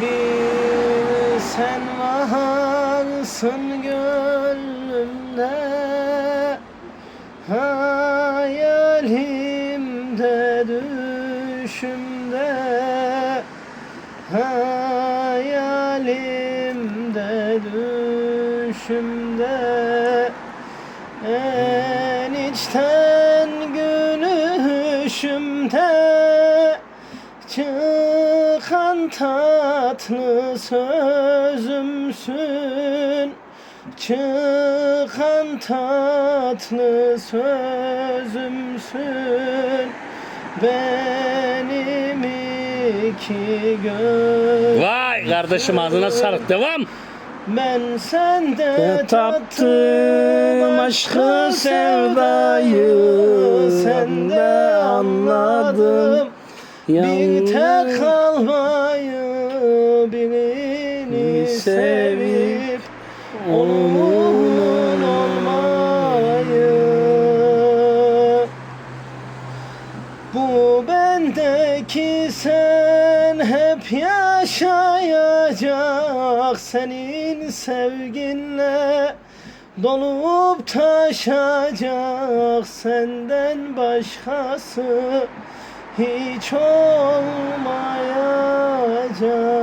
Bir sen varsın gönlümde Hayalimde düşümde Hayalimde düşümde. En içten gülüşümde tatlı sözümsün Çıkan tatlı sözümsün Benim iki göz Vay kardeşim ağzına sağlık. Devam. Ben sende Tattım tattım aşkı, sevdayı, sevdayı Sende anladım Bir tek kalmayı birini sevip onun olmayı. Bu bendeki sen hep yaşayacak Senin sevginle dolup taşacak Senden başkası 一场 told.